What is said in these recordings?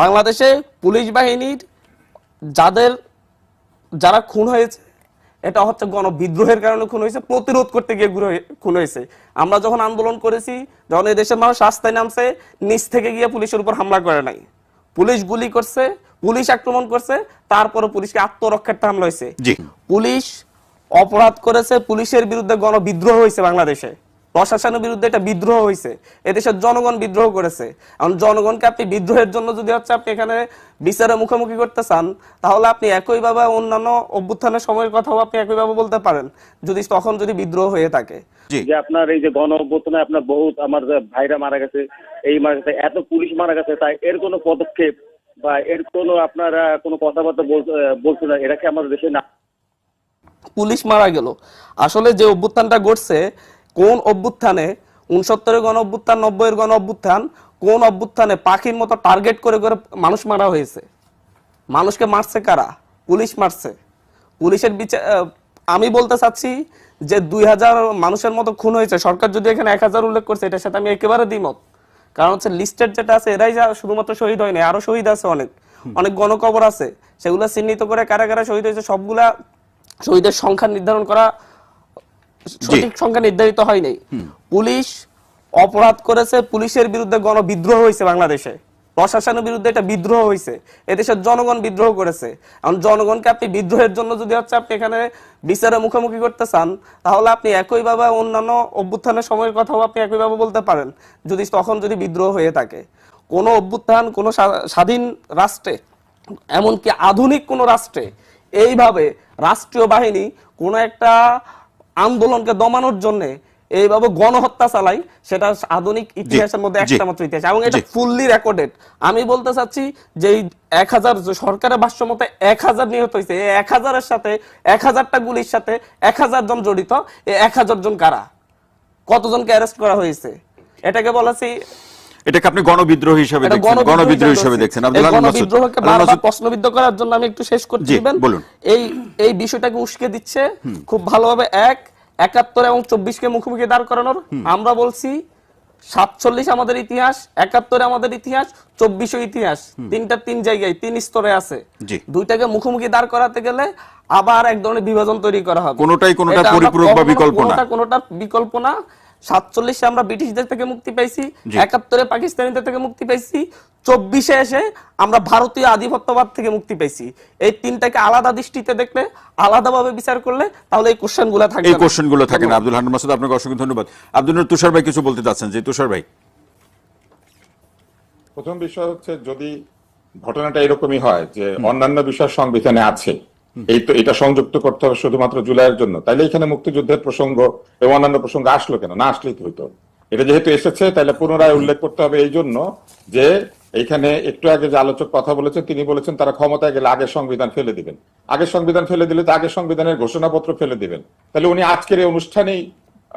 বাংলাদেশে পুলিশ বাহিনীর যাদের যারা খুন হয়েছে এটা হচ্ছে গণবিদ্রোহের কারণে খুন হয়েছে প্রতিরোধ করতে গিয়ে খুন হয়েছে। আমরা যখন আন্দোলন করেছি যখন এই দেশের মানুষ রাস্তায় নামছে নিচ থেকে গিয়ে পুলিশের উপর হামলা করে নাই। পুলিশ গুলি করছে পুলিশ আক্রমণ করছে তারপরে পুলিশকে আত্মরক্ষার্থে হামলা হয়েছে পুলিশ অপরাধ করেছে পুলিশের বিরুদ্ধে গণবিদ্রোহ হয়েছে বাংলাদেশে। প্রশাসনের বিরুদ্ধে এটা বিদ্রোহ হয়েছে এদেশের জনগণ বিদ্রোহ করেছে। এখন জনগণকে আপনি বিদ্রোহের জন্য যদি হচ্ছে আপনি এখানে বিচারের মুখোমুখি করতে চান তাহলে আপনি একইভাবে অন্যান্য অভ্যুত্থানের সময়ের কথাও আপনি একইভাবে বলতে পারেন যদি তখন যদি বিদ্রোহ হয়ে থাকে। যে আপনার এই যে গণ অভ্যুত্থানে আপনার বহুত আমার ভাইরা মারা গেছে এই মারা গেছে এত পুলিশ মারা গেছে তাই এর কোনো পদক্ষেপ বা এর কোনো আপনারা কোনো কথাবার্তা বল- আহ, বলছেন না এরা কি আমাদের দেশে না? পুলিশ মারা গেল। আসলে যে অভ্যুত্থানটা ঘটছে কোন অভ্যুত্থানে উনসত্তরের গণ অভ্যুত্থান নব্বইয়ের গণ অভ্যুত্থান কোন অভ্যুত্থানে পাখির মতো টার্গেট করে করে মানুষ মারা হয়েছে? মানুষকে মারছে কারা? পুলিশ মারছে। পুলিশের বিচার আমি বলতে চাচ্ছি যে দুই হাজার মানুষের মতো খুন হয়েছে। সরকার যদি এখানে এক হাজার উল্লেখ করছে এটার সাথে আমি একেবারে দ্বিমত। কারণ হচ্ছে লিস্টেড যেটা আছে এরাই যা শুধুমাত্র শহীদ হয়নি আরও শহীদ আছে অনেক। অনেক গণকবর আছে। সেগুলো চিহ্নিত করে কারা কারা শহীদ হয়েছে সবগুলা শহীদের সংখ্যা নির্ধারণ করা সঠিক সংখ্যা নির্ধারিত হয়নি পুলিশ অপরাধ করেছে পুলিশের বিরুদ্ধে গণবিদ্রোহ হয়েছে বাংলাদেশে। প্রশাসনের বিরুদ্ধে এটা বিদ্রোহ হয়েছে। এদেশের জনগণ বিদ্রোহ করেছে। এখন জনগণকে আপনি বিদ্রোহের জন্য যদি হচ্ছে আপনি এখানে বিচারের মুখোমুখি করতে চান তাহলে আপনি একইভাবে অন্যান্য অভ্যুত্থানের সময়ের কথাও আপনি একইভাবে বলতে পারেন। যদি তখন যদি বিদ্রোহ হয়ে থাকে কোনো অভ্যুত্থান কোনো স্বাধীন রাষ্ট্রে এমনকি আধুনিক কোনো রাষ্ট্রে এইভাবে রাষ্ট্রীয় বাহিনী কোনো একটা আন্দোলনকে দমানোর জন্য এইভাবে গণহত্যা চালাই সেটা আধুনিক ইতিহাসের মধ্যে একটা মাত্র ইতিহাস। এবং এটা ফুললি রেকর্ডেড আমি বলতে চাচ্ছি যে এক হাজার সরকারের ভাষ্য মতে এক হাজার নিহত হয়েছে এই এক হাজারের সাথে এক হাজারটা গুলির সাথে এক হাজার জন জড়িত এই এক হাজার জন কারা? কতজনকে অ্যারেস্ট করা হয়েছে? এটাকে বলেছি এটাকে আপনি গণবিদ্রোহ হিসেবে দেখছেন গণবিদ্রোহ হিসেবে দেখছেন। এই আব্দুল আলী মাসুদ গণবিদ্রোহকে বারবার প্রশ্নবিদ্ধ করার জন্য আমি একটু শেষ করতে দিবেন বলুন। এই এই বিষয়টাকে উস্কে দিচ্ছে খুব ভালোভাবে এক একাত্তর এবং চব্বিশকে মুখোমুখি দাঁড় করানোর। আমরা বলছি সাতচল্লিশ আমাদের ইতিহাস একাত্তরে আমাদের ইতিহাস চব্বিশও ইতিহাস। তিনটা তিন জায়গায় তিন স্তরে আছে। দুইটাকে মুখোমুখি দাঁড় করাতে গেলে আবার এক ধরনের বিভাজন তৈরি করা হবে। কোনোটাই কোনোটার এটা পরিপূরক বা বিকল্প না। কোনোটা কোনোটার বিকল্প না। সাতচল্লিশে আমরা ব্রিটিশদের থেকে মুক্তি পাইছি একাত্তরে পাকিস্তানিদের থেকে মুক্তি পাইছি চব্বিশে এসে আমরা ভারতীয় আধিপত্যবাদ থেকে মুক্তি পাইছি। এই তিনটাকে আলাদা দৃষ্টিতে দেখলে আলাদাভাবে বিচার করলে তাহলে এই কোশ্চেনগুলা থাকবে এই না। কোশ্চেনগুলো থাকে না। আব্দুল হান্নান মাসুদ আপনাকে অসংখ্য ধন্যবাদ। আব্দুল তুষার ভাই কিছু বলতে চাচ্ছেন? যে তুষার ভাই। প্রথম বিষয় হচ্ছে যদি ঘটনাটা এরকমই হয় যে অন্যান্য বিষয় সংবিধানে আছে এই তো এটা সংযুক্ত করতে হবে শুধুমাত্র জুলাইয়ের জন্য। তাইলে এখানে মুক্তিযুদ্ধের প্রসঙ্গ এবং অন্যান্য প্রসঙ্গ আসলো কেন? না আসলেই তো হইতো। এটা যেহেতু এসেছে তাহলে পুনরায় উল্লেখ করতে হবে এই জন্য যে এখানে একটু আগে যে আলোচক কথা বলেছেন তিনি বলেছেন তারা ক্ষমতায় গেলে আগের সংবিধান ফেলে দিবেন। আগের সংবিধান ফেলে দিলে তো আগের সংবিধানের ঘোষণাপত্র ফেলে দিবেন। তাহলে উনি আজকের এই অনুষ্ঠানেই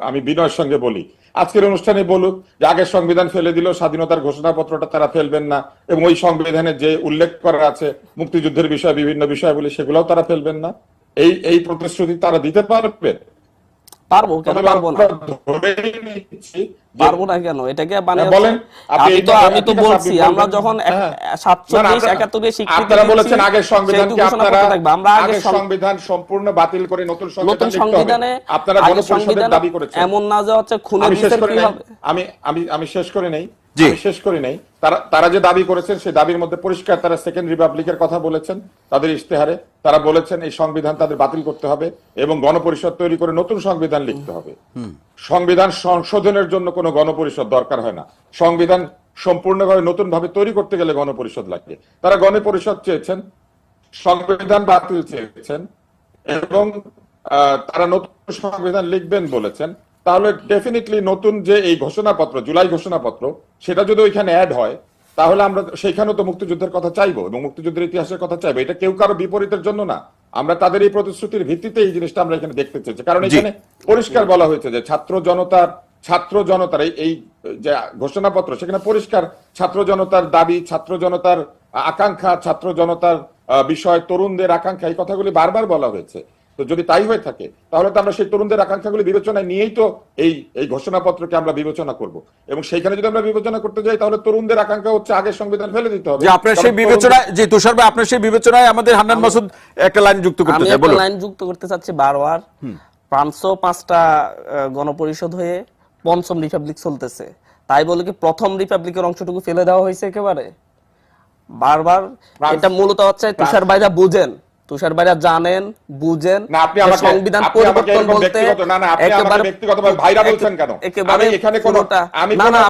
আমি বিনয়ের সঙ্গে বলি। আজকের অনুষ্ঠানে বলুক যে আগের সংবিধান ফেলে দিল স্বাধীনতার ঘোষণাপত্রটা তারা ফেলবেন না এবং ওই সংবিধানে যে উল্লেখ করা আছে মুক্তিযুদ্ধের বিষয়ে, বিভিন্ন বিষয়গুলি, সেগুলোও তারা ফেলবেন না। এই এই প্রতিশ্রুতি তারা দিতে পারবে? পারব কেন? পারব না। পারব না কেন? এটাকে মানে হ্যাঁ, বলেন। আমি তো আমি তো বলছি আমরা যখন হ্যাঁ। সাতচল্লিশ না, না, স্বীকৃতি আপনারা বলেছেন আগের সংবিধানকে আপনারা আমরা আগের সংবিধান সম্পূর্ণ বাতিল করে নতুন সংবিধান নতুন সংবিধানে আপনারা গণপরিষদের দাবি করেছেন। এমন না যে হচ্ছে খুনের আমি বিচার কি হবে? আমি আমি আমি শেষ করে নেই। শেষ করে নেই। তারা তারা যে দাবি করেছেন সেই দাবির মধ্যে পরিষ্কার তারা সেকেন্ড রিপাবলিকের কথা বলেছেন তাদের ইশতেহারে। তারা বলেছেন এই সংবিধান তাদের বাতিল করতে হবে এবং গণপরিষদ তৈরি করে নতুন সংবিধান লিখতে হবে। সংবিধান সংশোধনের জন্য কোনো গণপরিষদ দরকার হয় না। সংবিধান সম্পূর্ণভাবে নতুন ভাবে তৈরি করতে গেলে গণপরিষদ লাগবে। তারা গণপরিষদ চেয়েছেন সংবিধান বাতিল চেয়েছেন এবং আহ, তারা নতুন সংবিধান লিখবেন বলেছেন। তাহলে ডেফিনেটলি নতুন যে এই ঘোষণাপত্র জুলাই ঘোষণাপত্র সেটা যদি ওইখানে অ্যাড হয় তাহলে আমরা সেখানেও তো মুক্তিযুদ্ধের কথা চাইব এবং মুক্তিযুদ্ধের ইতিহাসের কথা চাইব। এটা কেউ কারও বিপরীতের জন্য না। আমরা তাদের এই প্রতিশ্রুতির ভিত্তিতে এই জিনিসটা আমরা এখানে দেখতে চেয়েছি। কারণ এখানে পরিষ্কার বলা হয়েছে যে ছাত্র জনতার ছাত্র জনতার এই- যে ঘোষণাপত্র সেখানে পরিষ্কার ছাত্র জনতার দাবি ছাত্র জনতার আকাঙ্ক্ষা ছাত্র জনতার বিষয় তরুণদের আকাঙ্ক্ষা এই কথাগুলি বারবার বলা হয়েছে। তো যদি তাই হয়ে থাকে তাহলে তো আমরা সেই তরুণদের আকাঙ্ক্ষাগুলি বিবেচনায় নিয়েই তো এই এই ঘোষণাপত্রকে আমরা বিবেচনা করব। এবং সেইখানে যদি আমরা বিবেচনা করতে যাই তাহলে তরুণদের আকাঙ্ক্ষা হচ্ছে আগের সংবিধান ফেলে দিতে হবে। আপনার সেই বিবেচনায় যে তুষার ভাই আপনার সেই বিবেচনায় আমাদের হান্নান মাসুদ একটা লাইন যুক্ত করতে চাই বলুন। লাইন যুক্ত করতে চাচ্ছি বারবার। পাঁচশো পাঁচটা আহ, গণপরিষদ হয়ে পঞ্চম রিপাবলিক চলতেছে। তাই বলে কি প্রথম রিপাবলিকের অংশটুকু ফেলে দেওয়া হয়েছে একেবারে? বারবার এটা মূলত হচ্ছে তুষার বাইরা বুঝেন। তুষার ভাইরা জানেন বুঝেন না আপনি আমাকে সংবিধান পরিবর্তন বলতে না না আপনি আমাকে ব্যক্তিগতভাবে ভাইরা বলছেন কেন? আমি এখানে কোনো আমি না